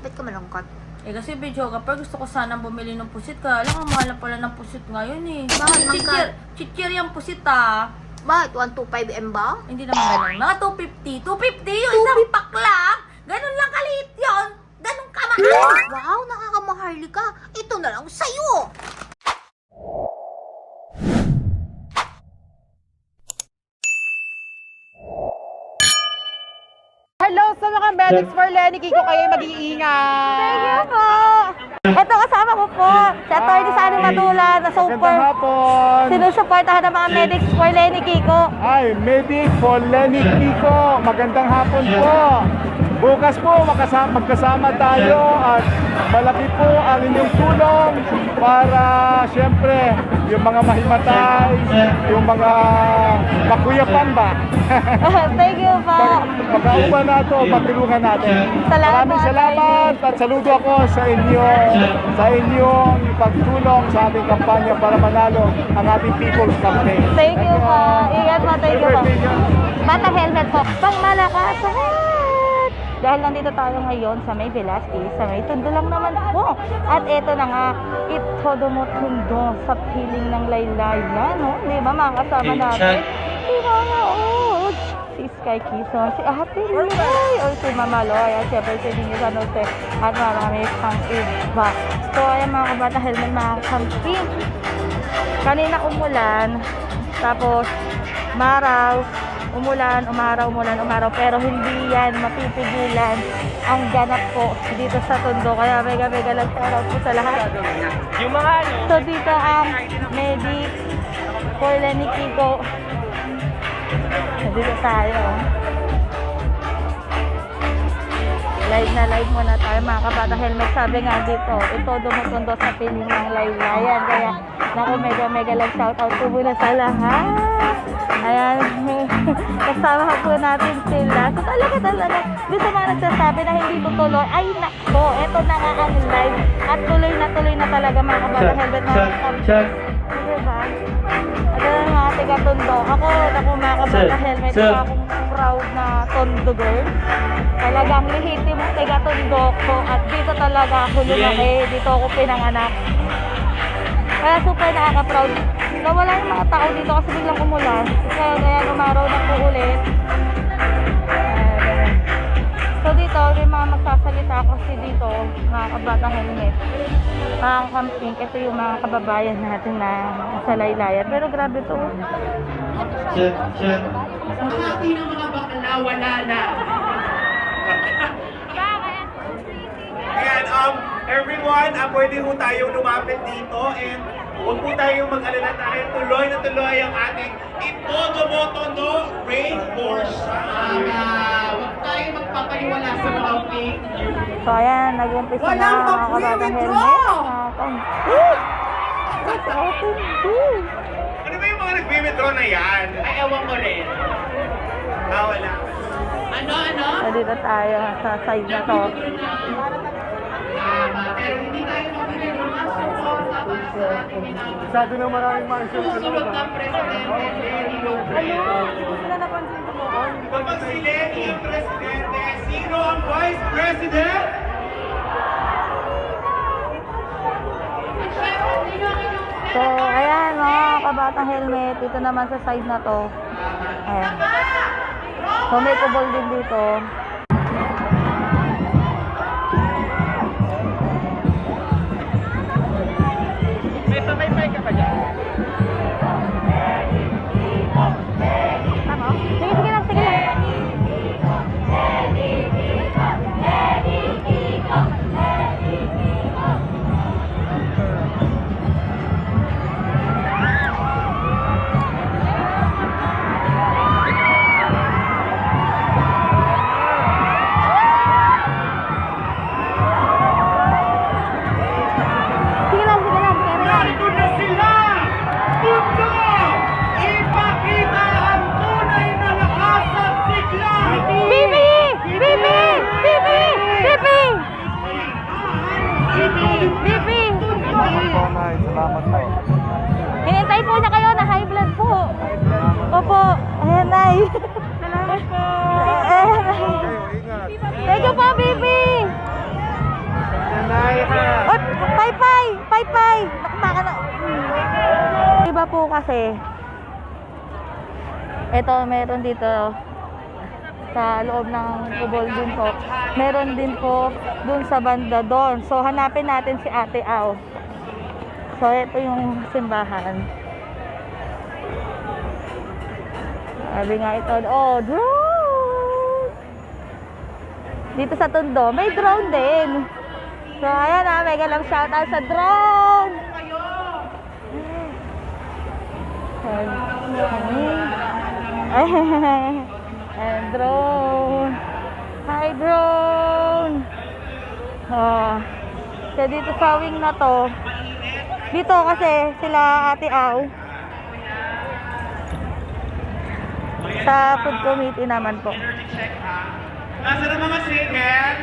Ba't ka malungkot? Eh kasi videographer, gusto ko sanang bumili ng pusit. Kaya lang, ang mahal na pala ng pusit ngayon eh. Bakit, Chichir, magka- chichir yung pusit ah. Bakit? 125M ba? Hindi naman ganun. Mga 250. 250 yung isang pack lang. Ganun lang kaliit yun. Ganun kamahal. Wow, nakakamaharli ka. Ito na lang sa'yo. For Lenny Kiko kayo mag-iingat. Thank you po. Ito kasama ko po. Si Atty. Sani Madula na super Magandang hapon. sinusuportahan ng mga medics for Lenny Kiko. Ay, medic for Lenny Kiko. Magandang hapon po. Bukas po makasama, magkasama tayo at malaki po ang inyong tulong para siyempre yung mga mahimatay, yung mga makuyapan ba? Thank you po. Magkauban nato, matulungan natin. Salamat, Maraming salamat at saludo ako sa inyo sa inyong pagtulong sa ating kampanya para manalo ang ating People's Campaign. Thank you po. Ingat po. Thank you po. Bata helmet po. Pang malakas. Dahil nandito tayo ngayon sa may Velasquez, sa may tundo lang naman po. At eto na nga, ito dumutundo sa piling ng laylay na, no? Di ba mga kasama natin? Si Mama Od, si Sky Kison, si Ate Loy, o si Mama Loy, at syempre si Dini San Jose, at marami pang iba. So, ayan mga kabata helmet, mga camping. Kanina umulan, tapos maraw, umulan, umaraw, umulan, umaraw, pero hindi yan mapipigilan ang ganap po dito sa Tondo. Kaya mega mega lang shoutout po sa lahat. Yung mga ano, So dito ang Medic for Lenny Kiko. Dito tayo. Live na live muna tayo mga kabata helmet. Sabi nga dito, ito dumutundo sa piling ng laylayan. Kaya naku mega mega lang shoutout po muna sa lahat. Ayan, kasama po natin sila. So talaga talaga, dito mga nagsasabi na hindi tutuloy, ay nako, ito na nga ang live. At tuloy na tuloy na talaga mga kabata helmet. Mga kabata Diba? At ano mga tiga tondo. Ako, ako mga kabata helmet. Ako akong proud na tondo girl. Talagang lehitimong tiga tondo ko. At dito talaga ako lumaki. Dito ako pinanganak. Kaya super nakaka-proud. Nawala yung mga tao dito kasi biglang umulan. Kaya kaya umaraw na po ulit. Kasi dito, mga kabata helmet. Mga camping, ito yung mga kababayan natin na sa laylayan. Pero grabe to. Pati ng mga bakla, wala na. Ayan, um, everyone, uh, pwede ho tayong lumapit dito and huwag po tayong mag-alala tayo. Tuloy na tuloy ang ating Itodo Motono Rain Force. Huwag tayong magpapaliwala sa mga fake news. So ayan, nag-umpisa na Walang mga kabata mag-withdraw! helmet. Mga too. Ano ba yung mga nag-withdraw na yan? Ay, ewan ko rin. Ah, wala. Ano, ano? So dito tayo sa side na to. Hindi masyado na maraming isang Susunod na presidente, Lenny Robredo. Wala napansin ko po. Kapag si Lenny ang presidente, sino ang vice president? So, ayan mga kabatang helmet. Dito naman sa side na to. Ayan. So, may kubol din dito. May pamaypay ka pa dyan? BP! Salamat po. Hinintay po niya kayo na high blood po. Opo. Ayan, Nay. Salamat po. Ayan, Nay. Thank you po, BP! Nay, ha. Oh, paypay! Paypay! Nakmaka na. Iba po kasi. Ito, meron dito sa loob ng kubol din po. Meron din po dun sa banda doon. So, hanapin natin si Ate Au. So, ito yung simbahan. Sabi nga ito, oh, drone! Dito sa Tondo, may drone din. So, ayan na, mega lang shoutout sa drone! And drone! Hi, drone! Ah, so dito sa wing na to, dito kasi sila ate Au, sa food committee naman po. Nasa na mga single?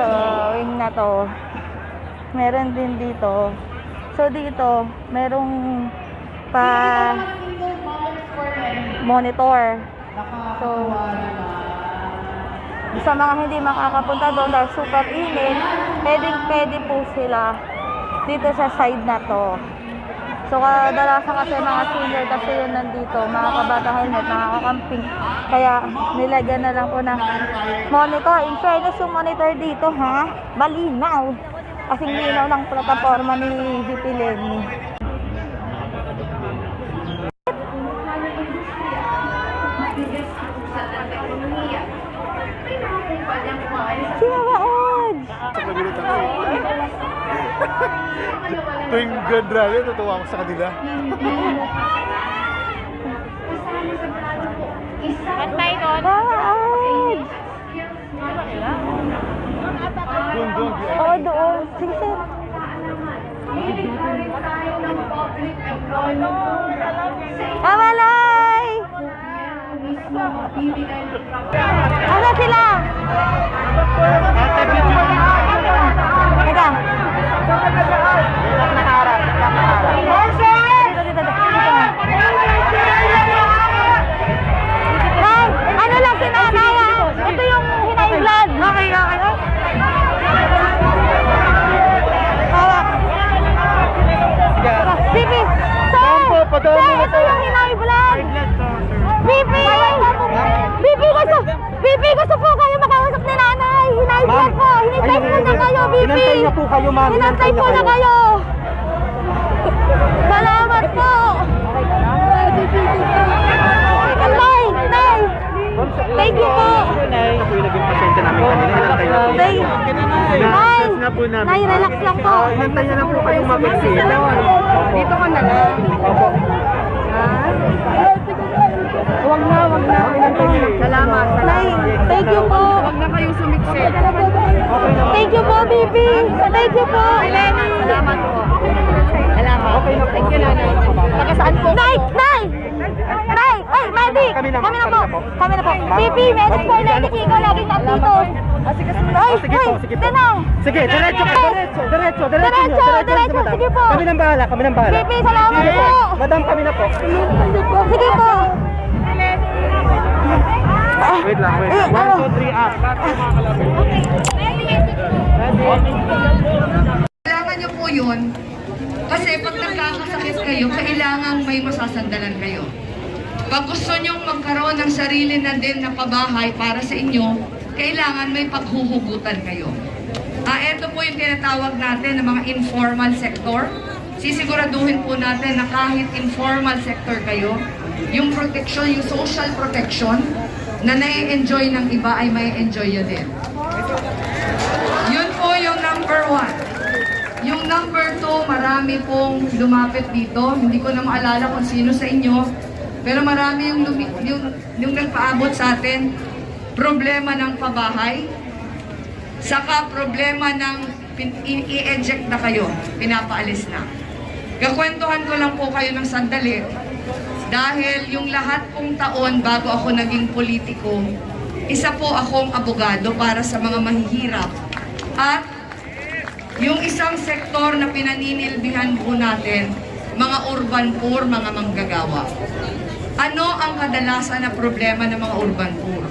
So, wing na to. Meron din dito. So, dito, merong pa monitor. So, sa mga hindi makakapunta doon dahil super init, pwedeng pwede po sila dito sa side na to. So, kadalasan kasi mga senior kasi yun nandito, mga kabata helmet, mga kakamping. Kaya, nilagyan na lang po ng monitor. In fairness, yung monitor dito, ha? Malinaw. Kasing linaw ng plataforma ni VP Lenny. Sino ba, Od? Tuwing Grand Rally, tutuwa ako sa kanila. Pantay doon. Tama, Od. Doon, doon. Oo, doon. Sige, sir. Amalay! Asa sila? Teka. Dito, dito, Nay! na po namin. Nay, relax lang po. Hinantay niya lang po kayong mag-exit. Dito ka na lang. Huwag na, huwag na. Salamat. Nay, thank you po. Huwag na kayong sumiksit. Thank you po, Bibi. Thank you po. Salamat po. Salamat. Thank you, Nanay. Taga saan po? Nay! Nay! Kami na, Kami na kami po. na po. Kami na po. Bibi, message po Lenny Kiko. Laging nandito. Ay, sige po, sige po. Sige, diretso, diretso, diretso, diretso. Diretso, diretso, sige po. Kami nang bahala, kami nang bahala. Bibi, salamat Sige po. Madam, kami na po. Sige po. Wait lang, wait. Eh, One, two, three, up. Kailangan niyo po yun. Kasi pag nagkakasakit kayo, kailangan may masasandalan kayo. Pag gusto niyong magkaroon ng sarili na din na pabahay para sa inyo, kailangan may paghuhugutan kayo. Ah, ito po yung tinatawag natin ng mga informal sector. Sisiguraduhin po natin na kahit informal sector kayo, yung protection, yung social protection na nai-enjoy ng iba ay may enjoy nyo din. Yun po yung number one. Yung number two, marami pong lumapit dito. Hindi ko na maalala kung sino sa inyo. Pero marami yung, lumi- yung, yung nagpaabot sa atin. Problema ng pabahay. Saka problema ng i-eject na kayo. Pinapaalis na. Kakwentuhan ko lang po kayo ng sandali. Dahil yung lahat pong taon bago ako naging politiko, isa po akong abogado para sa mga mahihirap. At yung isang sektor na pinaninilbihan po natin, mga urban poor, mga manggagawa. Ano ang kadalasan na problema ng mga urban poor?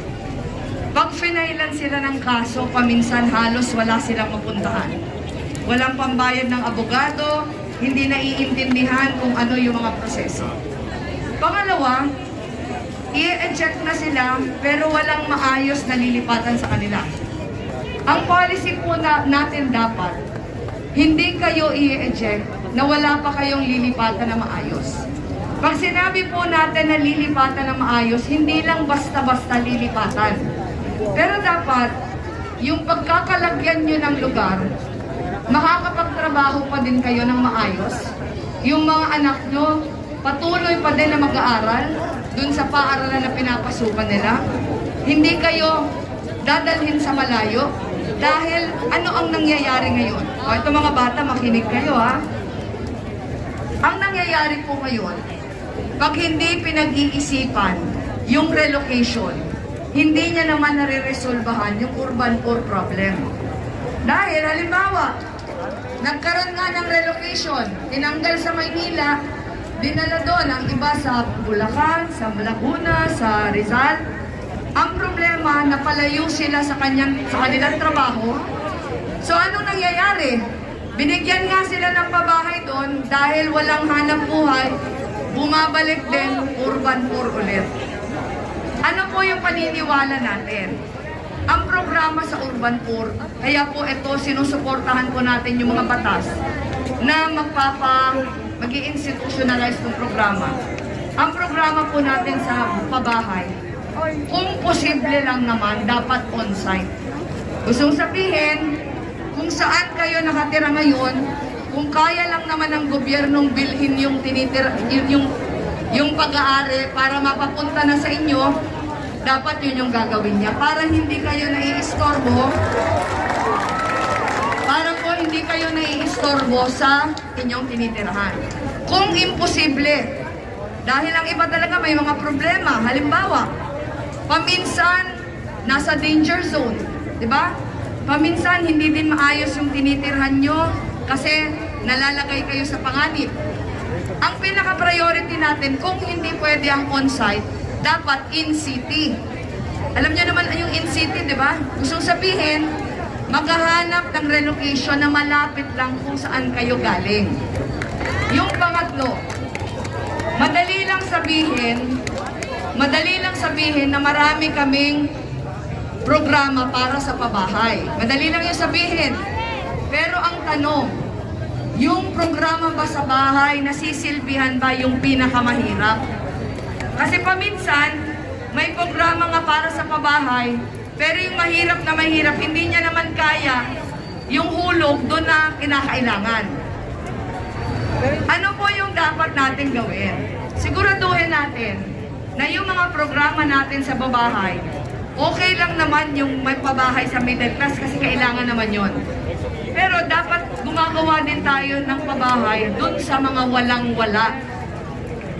Pag finailan sila ng kaso, paminsan halos wala silang mapuntahan. Walang pambayad ng abogado, hindi naiintindihan kung ano yung mga proseso. Pangalawa, i-eject na sila pero walang maayos na lilipatan sa kanila. Ang policy po na, natin dapat, hindi kayo i-eject na wala pa kayong lilipatan na maayos. Pag sinabi po natin na lilipatan na maayos, hindi lang basta-basta lilipatan. Pero dapat, yung pagkakalagyan nyo ng lugar, makakapagtrabaho pa din kayo ng maayos. Yung mga anak nyo, patuloy pa din na mag-aaral dun sa paaralan na pinapasukan nila. Hindi kayo dadalhin sa malayo dahil ano ang nangyayari ngayon? O ito mga bata, makinig kayo ha. Ang nangyayari po ngayon, pag hindi pinag-iisipan yung relocation, hindi niya naman nare-resolbahan yung urban poor problem. Dahil halimbawa, nagkaroon nga ng relocation, tinanggal sa Maynila, dinala doon ang iba sa Bulacan, sa Laguna, sa Rizal. Ang problema, napalayo sila sa, kanyang, sa kanilang trabaho. So anong nangyayari? Binigyan nga sila ng pabahay doon dahil walang hanap buhay, bumabalik din urban poor ulit. Ano po yung paniniwala natin? Ang programa sa Urban Poor, kaya po ito sinusuportahan po natin yung mga batas na magpapa mag institutionalize ng programa. Ang programa po natin sa pabahay, kung posible lang naman, dapat on-site. Gusto sabihin, kung saan kayo nakatira ngayon, kung kaya lang naman ng gobyernong bilhin yung tinitira, yung, yung, yung pag-aari para mapapunta na sa inyo, dapat yun yung gagawin niya para hindi kayo naiistorbo para po hindi kayo naiistorbo sa inyong tinitirahan. Kung imposible, dahil ang iba talaga may mga problema, halimbawa, paminsan nasa danger zone, di ba? Paminsan hindi din maayos yung tinitirhan nyo kasi nalalagay kayo sa panganib. Ang pinaka-priority natin, kung hindi pwede ang on-site, dapat in-city. Alam niyo naman yung in-city, di ba? Gusto sabihin, maghahanap ng relocation na malapit lang kung saan kayo galing. Yung pangatlo, madali lang sabihin, madali lang sabihin na marami kaming programa para sa pabahay. Madali lang yung sabihin. Pero ang tanong, yung programa ba sa bahay, nasisilbihan ba yung pinakamahirap? Kasi paminsan, may programa nga para sa pabahay, pero yung mahirap na mahirap, hindi niya naman kaya yung hulog doon na kinakailangan. Ano po yung dapat natin gawin? Siguraduhin natin na yung mga programa natin sa babahay, okay lang naman yung may pabahay sa middle class kasi kailangan naman yon. Pero dapat gumagawa din tayo ng pabahay doon sa mga walang-wala.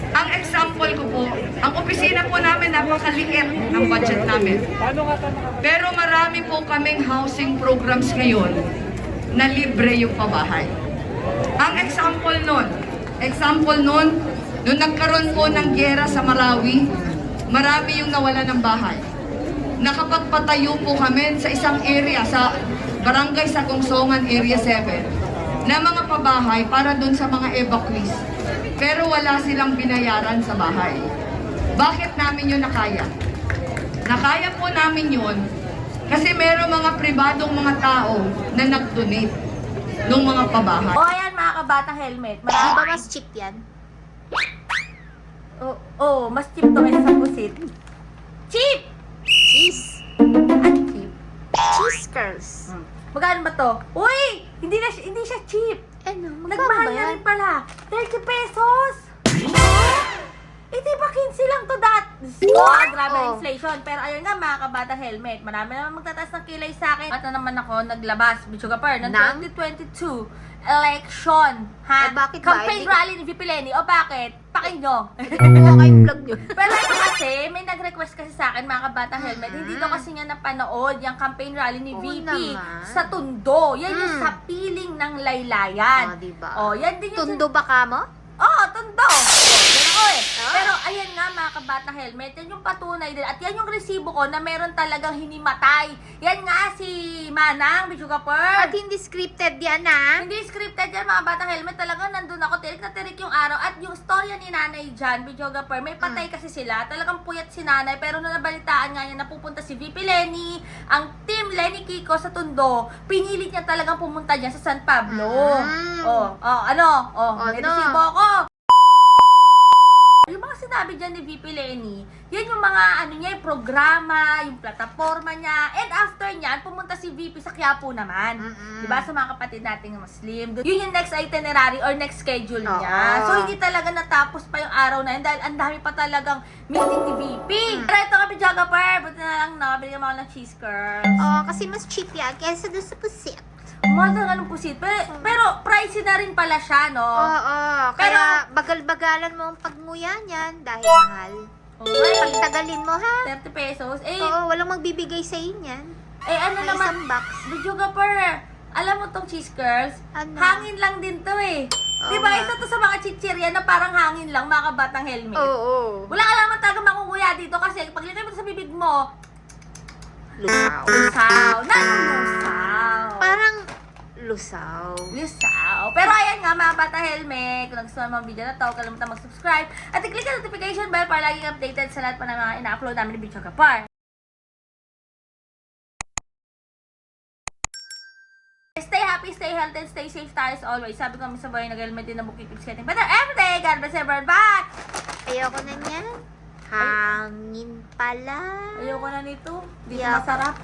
Ang example ko po, ang opisina po namin napakaliit ng budget namin. Pero marami po kaming housing programs ngayon na libre yung pabahay. Ang example nun, example nun, nung nagkaroon po ng gera sa Marawi, marami yung nawala ng bahay. Nakapagpatayo po kami sa isang area, sa barangay sa Kungsongan Area 7, na mga pabahay para dun sa mga evacuees. Pero wala silang binayaran sa bahay. Bakit namin yun nakaya? Nakaya po namin yun kasi meron mga pribadong mga tao na nag-donate ng mga pabahay. O ayan mga kabata helmet. Marami. ba mas cheap yan? Oo, oh, mas cheap to kaysa sa pusit. Cheap! Cheese. Cheese curls. Magkano ba to? Uy! Hindi na siya, hindi siya cheap. Ano, magkano Nagmahal ba na yan? rin pala. 30 pesos! Eh, di ba 15 lang to dat? Oh, grabe Oh. inflation. Pero ayun nga, mga kabata helmet. Marami naman magtataas ng kilay sa akin. At na naman ako naglabas, Bichuga Per, ng Ng? 2022 election. Ha? Eh, bakit ba? Campaign Hindi- rally ni VP Lenny. O bakit? Pakin nyo. Kumuha kayong vlog nyo. Pero ito kasi, may nag-request kasi sa akin, mga kabata helmet, hindi daw kasi niya napanood yung campaign rally ni Oo VP naman. sa Tundo. Yan yung Mm. sa piling ng laylayan. Oh, diba? Oh, yan din yung... Tundo ba ka mo? Oo, oh, Tundo! Oh, eh. Ah. Pero ayan nga mga kabata helmet, yan yung patunay din. At yan yung resibo ko na meron talagang hinimatay. Yan nga si Manang, Bichuga At Pearl. hindi scripted yan ah. Hindi scripted yan mga bata helmet. Talagang nandun ako, tirik na tirik yung araw. At yung storya ni Nanay Jan, Bichuga Pearl, may patay Mm. kasi sila. Talagang puyat si Nanay. Pero nung nabalitaan nga niya, napupunta si VP Lenny, ang team Lenny Kiko sa Tundo, pinilit niya talagang pumunta dyan sa San Pablo. Mm. Oh, oh, ano? Oh, may Ano? resibo ako. Sinabi dyan ni VP Lenny, yan yung mga ano niya, yung programa, yung plataforma niya. And after niyan, pumunta si VP sa Quiapo naman. Mm-mm. Di ba? Sa mga kapatid nating Muslim. Yun yung next itinerary or next schedule niya. Oo. So, hindi talaga natapos pa yung araw na yun dahil ang dami pa talagang meeting ni VP. Mm. Pero ito kami, Jagapar. Buti na lang, no? Bigyan mo ako ng cheese curls. Oh, kasi mas cheap yan kaysa doon sa pusit. Mahal talaga ng pusit. Pero, pero pricey na rin pala siya, no? Oo, kaya bagal-bagalan mo ang pagmuya niyan dahil mahal. Okay. Pagtagalin mo ha. 30 pesos. Eh, Oo, walang magbibigay sa niyan. eh ano May naman, isang box. Video ka per, alam mo tong cheese curls? Ano? Hangin lang din to eh. Oo Di ba? nga. Isa to sa mga chichirya na parang hangin lang, mga kabatang helmet. Oo. Wala ka naman talaga makukuya dito kasi pag lagay mo sa bibig mo, Lusaw. lusaw. Nanulusaw. Parang lusaw. Lusaw. Pero ayan nga mga bata helmet, kung nagustuhan mo ang video na to, kalimutan mag-subscribe at i-click ang notification bell para laging updated sa lahat pa ng mga ina-upload namin ni Bicho Kapar. Stay happy, stay healthy, and stay safe tayo as always. Sabi ko kami sa buhay, nag-helmet din na book keeps getting better every day. God bless everyone. Bye! Ayoko na niyan. Hangin pala. Ayoko na nito. Hindi Yeah. masarap.